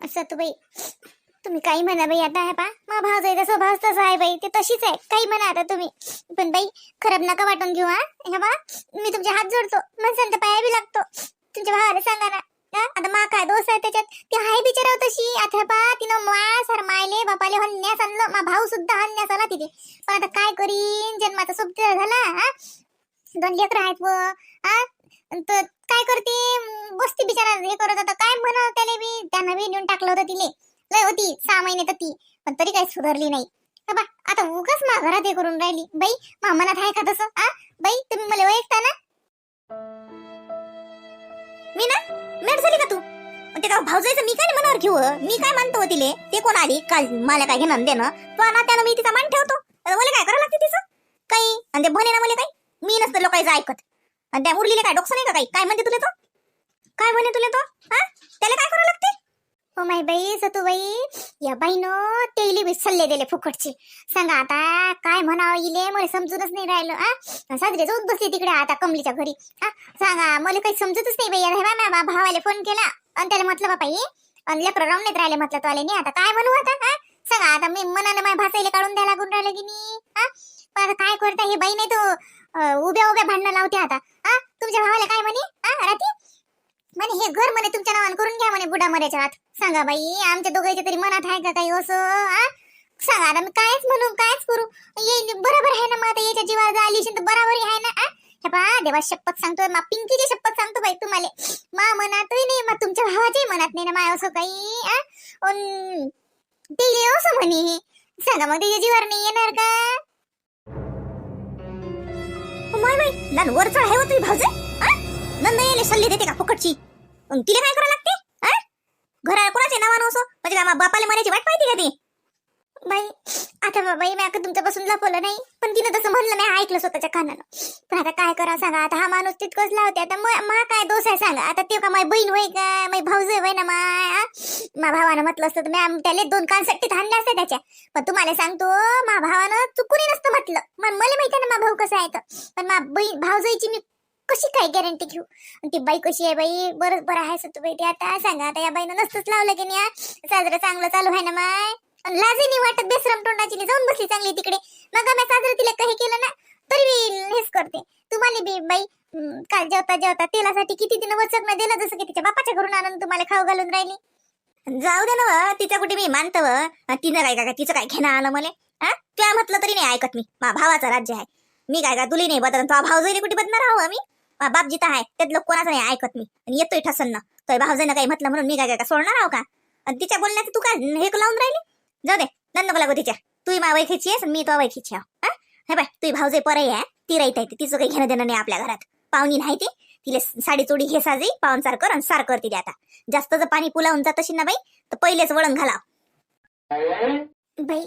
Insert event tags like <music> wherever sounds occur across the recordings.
असं तू बाई तुम्ही काही म्हणा बाई आता हे पा मा भावजाईचा स्वभाव तसा आहे बाई ते तशीच आहे काही म्हणा आता तुम्ही. पण बाई खराब नका वाटून घेऊ हा. ह्या बा मी तुमचे हात जोडतो माणसांच्या पाया बी लागतो. तुमच्या भावाला सांगा ना आता मा काय दोष आहे त्याच्यात? ती आहे बिचारा हो तशी. आता पा तिनं मा सर मायले बापाले हन्यास आणलं मा भाऊ सुद्धा हन्यास आला तिथे. पण आता काय करीन? जन्माचा सोबत झाला हा. दोन लेकर आहेत व हा. तर काय करते? बसती बिचारा हे करत होता. काय म्हणा त्याला बी? त्यानं बी नेऊन टाकलं होतं तिले. लय होती सहा महिने तर ती. पण तरी काही सुधारली नाही. बा आता उगाच मा घरात हे करून राहिली. बाई मा मनात आहे का तसं? आ? बाई तुम्ही मला ओळखता ना? मी ना? मेट झाली का तू? ते का भाऊजायचं मी काय मनावर घेऊ मी काय मानतो हो तिले? ते कोण आली? काल मला काय घेणं देणं? तो ना त्यानं मी तिचा मान ठेवतो. मला काय करावं लागते तिचं? काही? आणि ते म्हणे ना मला काही? मी नसतं लोकांचं ऐकत. आणि त्या मुरलीला काय डोकस नाही का काही? काय म्हणते तुला तो? काय म्हणे तुला तो? हा? त्याला काय करावं लागते? हो माय बाई सतूबाई या बाईनं तेली बी सल्ले दिले फुकटचे. सांगा आता काय म्हणावं इले? मला समजूनच नाही राहिलं हा? साजरे जाऊन बसले तिकडे आता कमलीच्या घरी हा? सांगा मला काही समजतच नाही बाई. बा, बा- भावाला फोन केला आणि त्याला म्हटलं बापा ये. आणि लेकर राहून नाही राहिले म्हटलं तो आले नाही आता काय म्हणू आता हा? सांगा आता मी मनानं माझ्या भासाईला काढून द्यायला लागून राहिलं की नाही हा? पण आता काय करता हे बाई नाही तो उभ्या उभ्या भांडणं लावते आता. तुमच्या भावाला काय म्हणे? हा राती? म्हणे हे घर म्हणे तुमच्या नावानं करून घ्या म्हणे बुडा मऱ्याच्या हात सांगा बाई आमच्या दोघांच्या तरी मनात आहे का काही असं? हा सांगा आता मी कायच म्हणू कायच करू? ये बरोबर आहे ना मग आता याच्या जीवावर आली असेल तर बरोबर आहे ना हे पा देवा शपथ सांगतोय मा पिंकीची शपथ सांगतो बाई तुम्हाला. मा मनातही नाही मग तुमच्या भावाच्याही मनात नाही ना माय असं काही आ? ते असं म्हणे. सांगा मग त्याच्या जीवावर नाही येणार का? माय बाई नन वर चढ आहे हो तुम्ही भाऊजे. नंद येले सल्ले देते का फुकटची? मग तिला काय करावं लागते? घरा कोणाचे नावानं असो? म्हणजे काय मा मरायची वाट पाहिजे का ती? बाई आता बाई मी आता तुमच्यापासून लपवलं नाही. पण तिनं तसं म्हणलं मी ऐकलं स्वतःच्या कानानं. पण आता काय करा सांगा आता हा माणूस तितकंच लावते. आता मा काय दोष आहे सांगा. आता ते का माझी बहीण होय का? माझी भाऊज होय ना माय मा भावानं म्हटलं असतं मॅम त्याला दोन कानसाठी धानले असते त्याच्या. पण तुम्हाला सांगतो मा भावानं चुकूनही नसतं म्हटलं. मग मला माहिती आहे ना मा भाऊ कसा आहे तर. पण मा बहीण भाऊजाईची मी कशी काय गॅरंटी घेऊ? आणि ती बाई कशी आहे बाई? बरंच बरं आहे सतू बाई ते आता सांगा. आता या बाईनं नसतंच लावलं की नाही साजरं चांगलं चालू आहे ना माय? लाजेनी नाही वाटत बेसरम तोंडाची नाही, जाऊन बसली चांगली तिकडे. मग मी साजरं तिला काही केलं ना तरी मी हेच करते. तुम्हाला बी बाई काल जेवता जेवता तेलासाठी किती तिनं वचकणं दिलं जसं की तिच्या बापाच्या घरून आणून तुम्हाला खाऊ घालून राहिली? जाऊ दे ना व, तिच्या कुठे मी मानतो तिनं काय का तिचं काय घेणं आलं मला? हा त्या म्हटलं तरी नाही ऐकत मी. मा भावाचं राज्य आहे. मी काय का तुली नाही बदल तो भाऊ कुठे बदणार आहो आम्ही मा बाप आहे त्यात लोक कोणाचं नाही ऐकत मी. आणि येतोय ठसन तो भाऊजाईनं काही म्हटलं म्हणून मी काय काय सोडणार आहो का? आणि तिच्या बोलण्याचं तू काय हे लावून राहिली? जाऊ दे नंद नको लागू तिच्या तू मा वैखीची आहेस मी तो वैखीची आहो. हे? बाय तुझी भाऊजे परही आहे ती राहत आहे तिचं काही घेणं देणं नाही आपल्या घरात. पाहुणी नाही ती. तिला साडी चोडी घे साजे पाहून सार कर आणि सार कर तिला आता. जास्त जर पाणी पुलावून जात असेल ना बाई तर पहिलेच वळण घाला बाई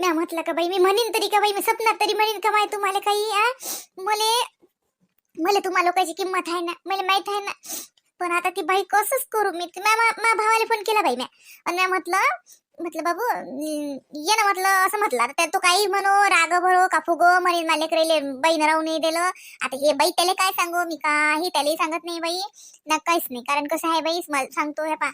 मी म्हटलं का बाई मी म्हणेन तरी का बाई मी सपनात तरी म्हणेन का बाई तुम्हाला काही मले मला तुम्हा लोकांची किंमत आहे ना मला माहीत आहे ना. पण आता ती बाई कसंच करू? मी मा भावाला फोन केला बाई म्या. आणि म्या म्हटलं म्हटलं बाबू ये ना म्हटलं असं म्हटलं. आता त्या- तो काही म्हणो राग भरो का फुगो म्हणे मला रेले बाईनं राहू नाही दिलं. आता हे बाई त्याला काय सांगू? मी काही त्यालाही सांगत नाही बाई. ना काहीच नाही. कारण कसं आहे बाई मला सांगतो हे पा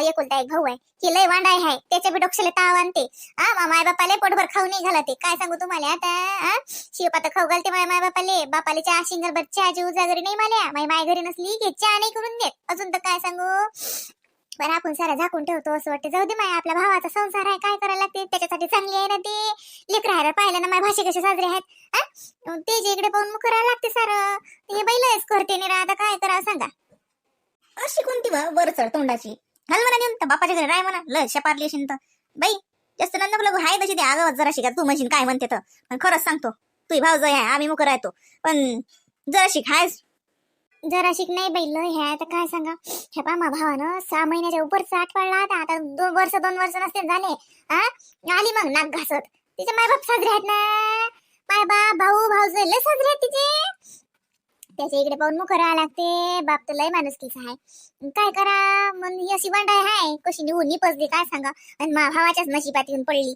एक एकुलता एक भाऊ आहे. की लय वांडाय आहे. त्याच्या बी डोक्षाला ताव आणते. हा मा माय बापाले पोटभर खाऊ नाही घालते. काय सांगू तुम्हाला आता? शिवपात खाऊ घालते माय माय बापाले बापाले चहा शिंगर बच्चा जीव जागरी नाही माल्या. माई माय घरी नसली की चहा नाही करून देत. अजून तर काय सांगू? पण आपण सारा झाकून ठेवतो असं वाटतं. जाऊ दे माय आपल्या भावाचा संसार आहे काय करायला लागते? त्याच्यासाठी चांगली आहे ना ते. लेकर आहे पाहिलं ना माझ्या भाषे कसे साजरे आहेत हा? ते जे इकडे पाहून मग करायला लागते सार. हे बैलच करते नाही आता काय करावं सांगा? अशी कोणती बा वर चढ तोंडाची? घाल म्हणा नेऊन बापाच्या घरी राय म्हणा. लय शपारली असेल तर. बाई जास्त नंद लागू हाय तशी ते आगावात जरा शिका तू म्हणशील काय म्हणते तर. पण खरंच सांगतो तुझी भाऊ आहे आम्ही मुख राहतो. पण जरा शिक जरा शिक नाही बैल ह्या आता काय सांगा? हे पा मा भावानं सहा महिन्याच्या उपरचा आठ पडला आता आता दोन वर्ष दोन वर्ष नसते झाले. आली मग नाक घासत. तिचे मायबाप साजरे आहेत ना? माय बाप भाऊ भाऊ लय साजरे आहेत तिचे. त्याच्या इकडे पाहून मुख राहा लागते. बाप तर लय माणुसकीचा आहे. काय करा? मग ही अशी वांडाय हाय. कशी निघून निपजली काय सांगा? आणि मा भावाच्याच नशिबात येऊन पडली.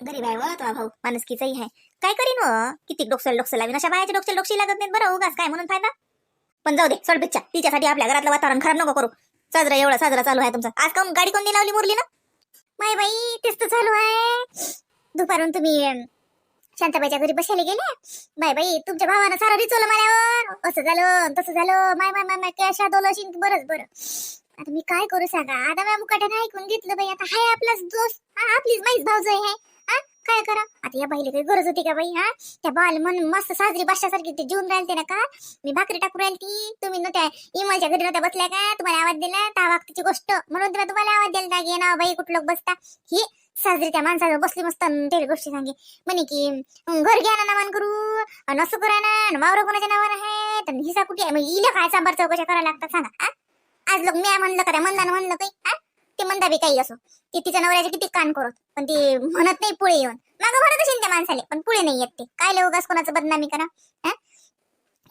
गरीब आहे व तो भाऊ माणुसकीचाही आहे. काय करीन व किती डोक्सल डोक्सल लावीन? अशा बायाच्या डोक्सल डोक्षी लागत नाहीत बरं उगाच काय म्हणून फायदा? पण जाऊ दे सोड बिच्चा. तिच्यासाठी आपल्या घरातलं वातावरण खराब नको करू. साजरा एवढा साजरा चालू आहे तुमचा. आज काऊन गाडी कोणती लावली मुरली ना माय बाई तेच तर चालू आहे. दुपारून तुम्ही शांताबाईच्या घरी बसायला गेले? बाय बाई तुमच्या भावानं सारं रिचवलं माझ्यावर असं झालं तसं झालं. माय माय माय माय कॅश दोलशीन बरंच बरं. आता मी काय करू सांगा? आता माझ्या मुकाट्याने ऐकून घेतलं बाई. आता हाय आपलाच दोस्त. हा आपलीच माहीत भाऊजय आहे. काय करा? आता या बाईला काही गरज होती का बाई हा? त्या बाल म्हणून मस्त साजरी बादशासारखी ते जेवून राहिलते ना का? मी भाकरी टाकू राहिली तुम्ही न त्या इमलच्या घरी नव्हत्या बसल्या का? तुम्हाला आवाज दिला? त्या वागतीची गोष्ट. म्हणून तुला तुम्हाला आवाज दिला का? ना बाई कुठलं बसता? ही साजरी त्या माणसाला बसली मस्त अन गोष्टी सांगे. म्हणे की घर घ्या ना नामान करू. अन असं करा ना. वावर कोणाच्या नावानं आहे तर हिसा कुठे आहे? मग हिला काय सांबार चौकशा करायला लागतात सांगा आज लोक म्या म्हणलं का म्हणलं म्हणलं काही हा? ते मंदा बी काही असो. ती तिच्या नवऱ्याचे किती कान करत. पण ती म्हणत नाही पुढे येऊन. मागं म्हणत असेल त्या माणसाले पण पुढे नाही येत ते. काय लय कोणाचं बदनामी करा हा?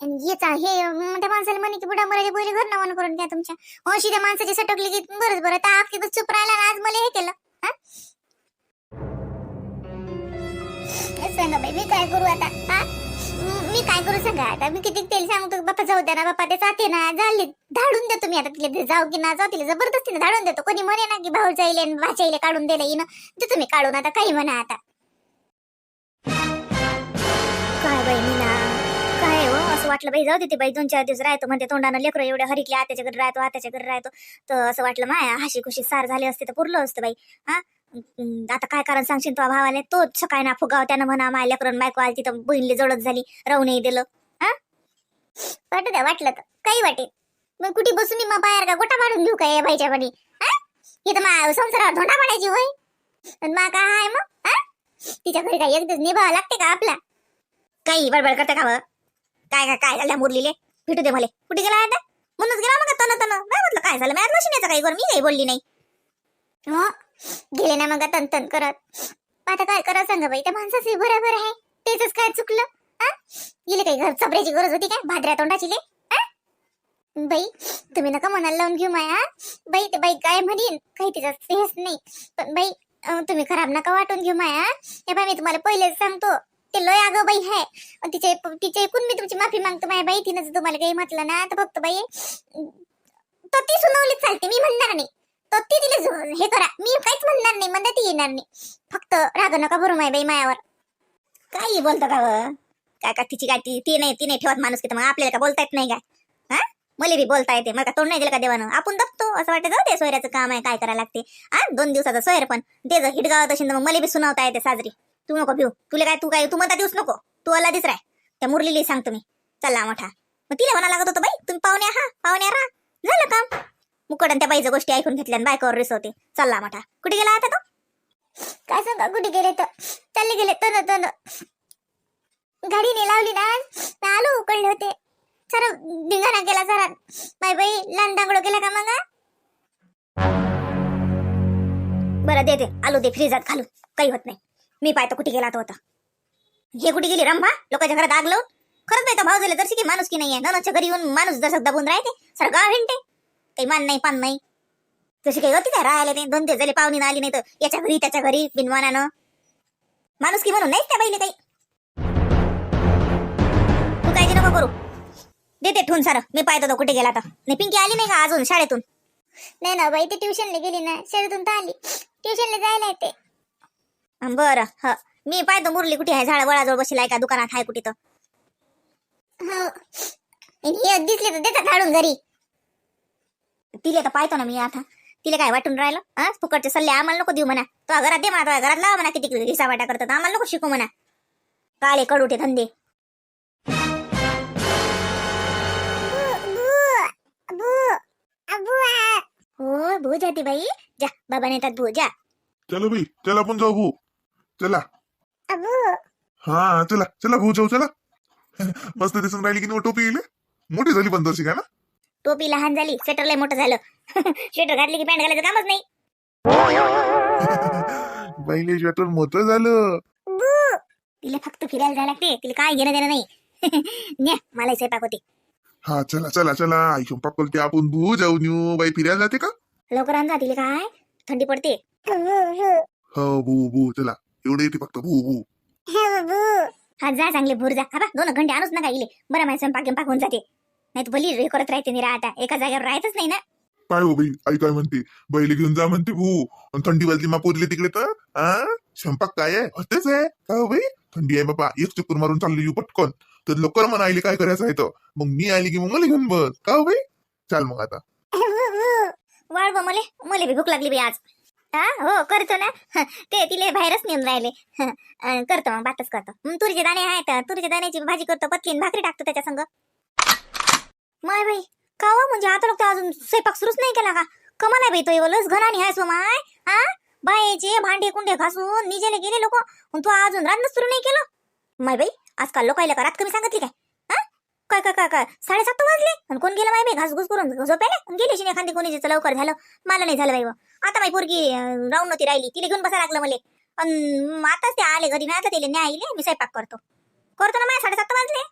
आणि हे त्या माणसाला म्हणे की बुडा मराठी बोली घर नवन करून घ्या तुमच्या. अशी त्या माणसाची सटकली की बरंच बरं त्या आखी दिवस चुप राहिला आज मला हे केलं. हा? सांगा बाई मी काय करू आता? हा? मी काय करू सांगा? आता मी किती तेल सांगतो बाप्पा जाऊ द्या ना बाप्पा ते जाते ना झाले. धाडून देतो मी आता तिला जाऊ की ना जाऊ तिला जबरदस्तीने धाडून देतो. कोणी म्हणे ना की भाऊ जाईल भाच्या भाच्याईले काढून दिलं येईन. ते तुम्ही काढून आता काही म्हणा आता. काय बाई मीना? काय हो? असं वाटलं बाई जाऊ दे बाई दोन चार दिवस राहतो म्हणते तोंडानं लेकरं एवढ्या हरिकले आत्याच्या घरी राहतो आत्याच्या घरी राहतो. तर असं वाटलं माया हाशी खुशी सार झाले असते तर पुरलं असतं बाई. हा? आता काय कारण सांगशील तो भावाले? तो सकाळी ना फुगाव त्यानं म्हणा माय लेकरं बायको आली तिथं बहिणीला जोडत झाली राहू नाही दिलं. हा? वाटू द्या वाटलं तर. काही वाटेल. मग कुठे बसून मी मग बाहेर का गोटा मारून घेऊ काय या बाईच्या बडी हा? तर मा संसारावर धोंडा पाडायची होय? मा काय हाय मग? हा? तिच्या घरी काय एक निभावा लागते का आपला? काही बडबड करते का काय काय काय झालं मुरलीले? भेटू दे मला. कुठे गेला आता? म्हणूनच गेला मग तन तन नाही म्हटलं काय झालं? मी बसून काही करून मी काही बोलली नाही. गेले ना मग तन तन करत. आता काय करा सांगा बाई त्या माणसाचे बरोबर आहे. तेच काय चुकलं? गेले काही घर चबऱ्याची गरज होती काय? भाद्र्या तोंडाची ले बाई तुम्ही नका मनाला लावून घेऊ माया बाई ते बाई काय म्हणीन? काही तिचा हेच नाही. पण बाई तुम्ही खराब नका वाटून घेऊ माया हे बाई मी तुम्हाला पहिलेच सांगतो. ते लय अगं बाई आहे. तिचे तिचे ऐकून मी तुमची माफी मागतो माया बाई तिनं जर तुम्हाला काही म्हटलं ना तर फक्त बाई तर ती सुनावली चालते मी म्हणणार नाही. तर ती तिला हे करा. मी काहीच म्हणणार नाही. म्हणता ती येणार नाही. फक्त राग नका भरू माय बाई मायावर. काही बोलतो का काय का तिची काय ती नाही ती नाही ठेवत माणूस की तर मग आपल्याला का बोलता येत नाही काय? हा? मला बी बोलता येते. मला का तोंड नाही दिलं का देवानं? आपण दबतो असं वाटतं जाऊ दे सोयऱ्याचं काम आहे काय करायला लागते. हा? दोन दिवसाचा सोयर पण. दे जर हिटगावत असेल तर मग मला बी सुनावता येते साजरी. तू नको भिऊ तुला काय तू काय तू म्हणता दिवस नको. तू आला दिसराय त्या मुरलीली सांगतो मी. चला मोठा मग तिला म्हणा लागत होतं बाई तुम्ही पाहुणे हा पाहुणे राहा. झालं काम. मुकडन त्या बाईच्या गोष्टी ऐकून घेतल्या आणि बायकोवर रिसवते. चालला मोठा. कुठे गेला आता तो? काय सांगा कुठे गेले तर? चालले गेले तर तन गाडीने लावली ना आलो उकडले होते. सर धिंगाणा केला सर बाय बाई लहान दांगडो केला का मग बरं ते आलो दे फ्रीजात घालून काही होत नाही. मी पाहतो कुठे गेला तो होता हे कुठे गेली रंभा लोकांच्या घरात आग लावून? खरंच नाही तर भाव झाले तर की माणूस की नाही आहे घरी येऊन माणूस जसं दाबून राहते. सर गाव हिंडते काही मान नाही पान नाही. तशी काही होती काय राहायला नाही दोन दिवस झाले पाहुणी आली नाही तर याच्या घरी त्याच्या घरी बिनवानानं. माणूस की म्हणून नाहीच त्या बाईले काही? तू काळजी नको करू. देते ठेवून सारं. मी पाहतो तो कुठे गेला तर नाही पिंकी आली नाही का अजून शाळेतून? नाही ना बाई ती ट्युशनला गेली ना. शाळेतून तर आली. ट्युशनला जायला येते. बरं ह. मी पाहतो मुरली कुठे आहे झाड वळाजवळ बसली आहे का दुकानात आहे कुठे तर. हो. हे दिसले तर देतात झाडून घरी. तिले तर पाहतो ना मी आता. तिला काय वाटून राहिलं? हा फुकटचे सल्ले आम्हाला नको देऊ म्हणा. तो घरात दे म्हणा घरात लावा म्हणा किती हिसाबाटा करतात. आम्हाला नको शिकू म्हणा. काळे कडूटे धंदे. हो भू जाते बाई. जा बाबा नेतात भू जा. चलो भाई चला आपण जाऊ भाऊ चला. अबू. हा चला चला भाऊ जाऊ चला. <laughs> मस्त दिसून राहिली की नाही टोपी येईल मोठी झाली पण तशी काय ना? टोपी लहान झाली स्वेटर लय मोठं झालं. <laughs> स्वेटर घातली की पॅन्ट घालायचं कामच नाही. <laughs> पहिले स्वेटर मोठं झालं. तिला फक्त फिरायला जायला लागते तिला काय घेणं देणं नाही. <laughs> न्या मला स्वयंपाक होते. हा चला चला चला. आई स्वयंपाक करते आपण. भू जाऊन येऊ बाई फिरायला जाते का? लवकर आण जा तिला काय? थंडी पडते. हो भू भू चला. एवढं येते फक्त भू भू हा जा चांगले भूर जा. हा बा दोन घंटे आणूच नका इले. बरं माझ्या स्वयंपाक गिंपाक होऊन जाते. नाही तर भली हे करत राहते निरा आता एका जागेवर राहतच नाही ना. काय हो बाई? आई काय म्हणते? बैल घेऊन जा म्हणते भू आणि थंडी वाजली मा पोरले तिकडे तर. हा स्वयंपाक काय आहे? होतेच आहे? काय हो बाई? थंडी आहे बाबा एक चक्कर मारून चाललो येऊ पटकन. तर लवकर म्हणा आईले काय करायचं आहे तर. मग मी आली की मग मला घेऊन बस. का हो बाई? चाल मग आता. वाढ बा मले. मले बी भूक लागली बी आज. हा? हो करतो ना. ते तिले बाहेरच नेऊन राहिले. अं, करतो मग बातच करतो. मग तुरीचे दाणे आहेत. तुरीच्या दाण्याची भाजी करतो. पतलीन भाकरी टाकतो त्याच्या संग. माय बाई का हो म्हणजे आता लोक अजून स्वयंपाक सुरूच नाही केला का? कमाल आहे बाई तो एवढंच घराने आहेस हो माय हा? बायचे भांडे कुंडे घासून निजेले गेले लोक तू अजून रांधणं सुरू नाही केलं? माय बाई आजकाल लोकायला का रात कमी सांगितली काय? हा? काय काय काय काय? साडेसात वाजले. आणि कोण गेलं माय बाई घासघूस करून? झोपेले? गेले शिने एखादी कोणी जिचं लवकर झालं. मला नाही झालं बाई आता माई पोरगी राहून नव्हती राहिली. तिला घेऊन बसा लागलं मला. पण आताच ते आले घरी. नाही आता तिला न्याय मी स्वयंपाक करतो. करतो ना माझ्या साडेसात वाजले.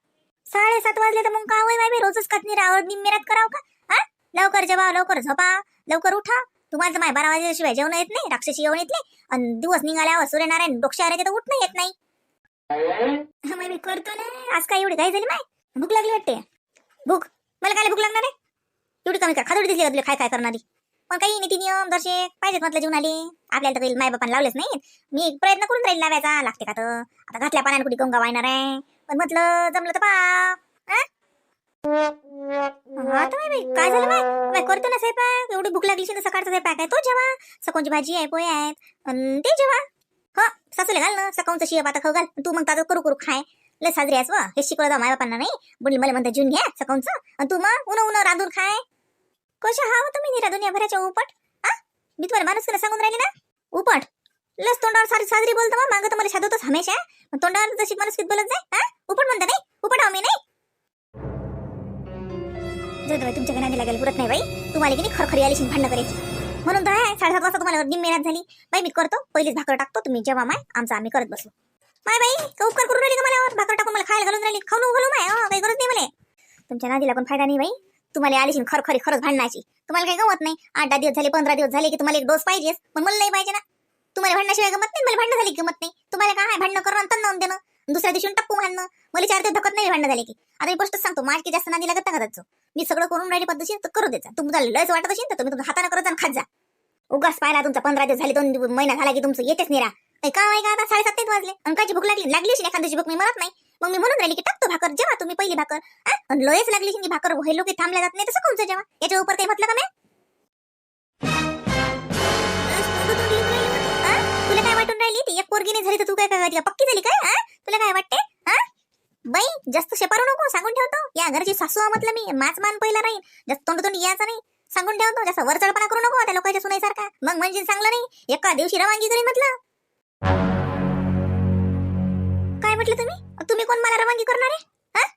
साडेसात वाजले तर मग का होय बाई रोजच कतनी रावर निमेरात करावं का? हा? लवकर जेवा लवकर झोपा लवकर उठा. तुम्हाला माय बारा वाजल्याशिवाय जेवण येत नाही राक्षसी येऊन येत. नाही आणि दिवस निघाल्यावर सूर्यनारायण डोक्षावर येते तर उठणं येत नाही. मी करतो ना. आज काय एवढी काय झाली माय? भूक लागली वाटते. भूक? मला काय भूक लागणार आहे? एवढी कमी का? खादोडी दिसली तुला? काय काय करणारी. पण काही नीती नियम दर्शे पाहिजेत म्हटलं जीवनाले. आपल्याला तर काही माय बापाने लावलेच नाही मी एक प्रयत्न करून राहील लावायचा. लागते का तर? आता घातल्या पाण्याने कुठे गंगा वाहणार आहे? पण म्हटलं जमलं तर पा आता बाई काय झालं बाय बाय करतो ना स्वयंपाक. एवढी भूक लागली ना सकाळचा स्वयंपाक आहे. तो जेवा. सकाळची भाजी आहे पोहे आहेत. अन ते जेवा. हो सासूले घाल ना. सकाळचं शिव आता खाऊ घाल. तू मग ताजं करू करू खाय. लय साजरी आहेस व. हे शिकवलं जा बापांना नाही. बुडली मला म्हणता जून घ्या सकाळचं. आणि तू मग उन्हा उन्हा रांधून खाय. कशा? हा तुम्ही निरा दुनियाभराच्या उपट. हा मी तुम्हाला माणूस सांगून राहिले ना? उपट. लस तोंडावर सारी साजरी बोलतो मग. मागं तर मला शादवतच हमेशा. तोंडावर जशी माणूस बोलत जाय उपट म्हणता नाही उपट आम्ही नाही. जाऊ बाई, तुमच्या घराने लागेल पुरत नाही बाई. तुम्हाला की नाही खरखरी आली भांडणं करायची. म्हणून तर साडेसात वाजता तुम्हाला मेहनत झाली. बाई मी करतो पहिलीच भाकर टाकतो तुम्ही जेव्हा माय आमचं आम्ही करत बसू. माय बाई उपकार करून राहिली का मला? भाकर टाकून मला खायला घालून राहिली. खाऊन घालू माय हो, काही गरज नाही मला. तुमच्या नादीला पण फायदा नाही बाई. तुम्हाला आलीशी खरखरी खरंच भांडणाची. तुम्हाला काही गमत नाही. आठ दहा दिवस झाले पंधरा दिवस झाले की तुम्हाला एक डोस पाहिजेच पण मला नाही पाहिजे ना. तुम्हाला भांडणाशिवाय गमत नाही मला भांडण झाली गमत नाही. तुम्हाला काय भांडण करून अंतर लावून देणं. दुसऱ्या दिवशी टप्पू भांडणं मला चार दिवस धकत नाही भांडण झाले की. आता मी गोष्ट सांगतो माझ जास्त नादी लागत नका मी सगळं करून राहिली पद्धतशीर तर करू द्यायचा तुम्हाला लयच वाटत असेल तर तुम्ही तुमच्या हाताने करत जा खात जा. उगाच पाहिला तुमचा पंधरा दिवस झाले दोन महिना झाला की तुमचं येतेच निरा. काही काम आहे का आता साडेसात तेच वाजले. अंकाची भूक लागली? लागली अशी एखाद्याची भूक मी म्हणत नाही. मग मी म्हणून राहिली की टाकतो भाकर जेव्हा तुम्ही पहिली भाकर. लयच लागली की भाकर व्हायलो की थांबल्या जात नाही तसं कोणचं जेव्हा याच्या उपर काही म्हटलं का मी? पोरगी नाही झाली तर तू काय काय पक्की झाली काय तुला काय वाटते? हा? बाई जास्त शेपारू नको सांगून ठेवतो. या घरची सासू म्हटलं मी माच मान पहिला नाही. जास्त तोंड तोंड यायचं नाही. सांगून ठेवतो जास्त वरचढपणा करू नको त्या लोकांच्या सुनाईसारखा मग म्हणजे चांगलं नाही? एका दिवशी रवानगी करी म्हटलं. काय म्हटलं तुम्ही? तुम्ही कोण मला रवानगी करणार आहे? हा?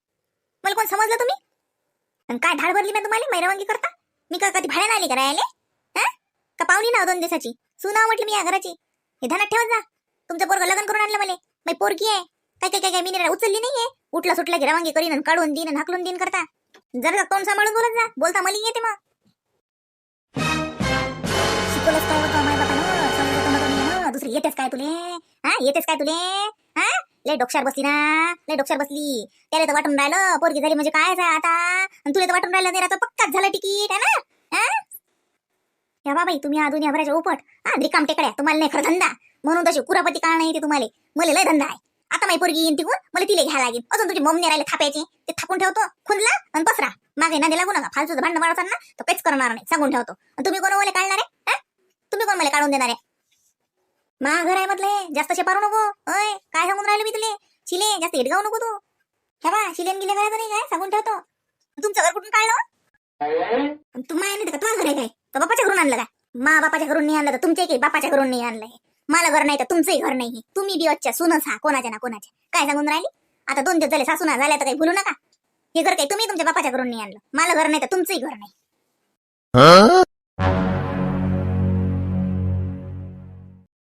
मला कोण समजलं तुम्ही? काय ढाळ भरली मी तुम्हाला? मै रवानगी करता? मी का कधी भाड्यानं आली करायला हा? का पाहुणी नाव हो दोन दिवसाची? सुनाव म्हटली मी या घराची. हे ध्यानात ठेवत जा. तुमचं पोरग लग्न करून आणलं मला. मै पोरगी आहे. काय काय काय काय मी उचलली नाहीये. उठला सुटला की करीन काढून दिन हाकलून दिन करता. जर तोंड सांभाळून बोलत जा. बोलता मला येते मग. शिकवलंच काय होतं माय दुसरी येतेस काय तुले? हा येतेस काय तुले? हा? लय डोक्षार बसली ना? लय डोक्षार बसली. त्याला तर वाटून राहिलं पोरगी झाली म्हणजे काय झालं आता? तुले तुला तर वाटून राहिलं नाही आता पक्काच झालं तिकीट आहे ना? या बाबाई तुम्ही अजून या भराच्या उपट. हा रिकाम टेकड्या तुम्हाला नाही खरं धंदा. म्हणून तशी कुरापती काळ नाही ते तुम्हाला. मला लय धंदा आहे. आता माझी पोरगी येईन तिकून मला तिला घ्यायला लागेल अजून तुझी मम्मी राहिले थापायचे ते थापून ठेवतो खुंदला आणि पसरा मागे ना लागू नका फालतूचं भांडण वाढवताना ना तर काहीच करणार नाही सांगून ठेवतो. आणि तुम्ही कोण हो मला काढणार? आहे तुम्ही कोण मला काढून देणार? आहे मा घर आहे म्हटलं जास्त शेपारू नको. अय काय सांगून राहिलो मी तुले? शिले जास्त हिडगाव नको तू. हे बा शिलेन गेले घरात नाही काय? सांगून ठेवतो. तुमचं घर कुठून काढलं? तुम्हाला नाही का घर आहे काय? तर बापाच्या घरून आणलं काय मा बापाच्या घरून नाही आणलं तर तुमच्या काही बापाच्या घरून नाही आणलं मला घर नाही तर तुमचंही घर नाही. तुम्ही बी अच्छा सुनच हा कोणाच्या ना कोणाच्या. काय सांगून राहिली? आता दोन दिवस झाले सासूना झाल्या तर काही बोलू नका. हे घर काही तुम्ही तुमच्या बापाच्या घरून नाही आणलं. मला घर नाही तर तुमचंही घर नाही.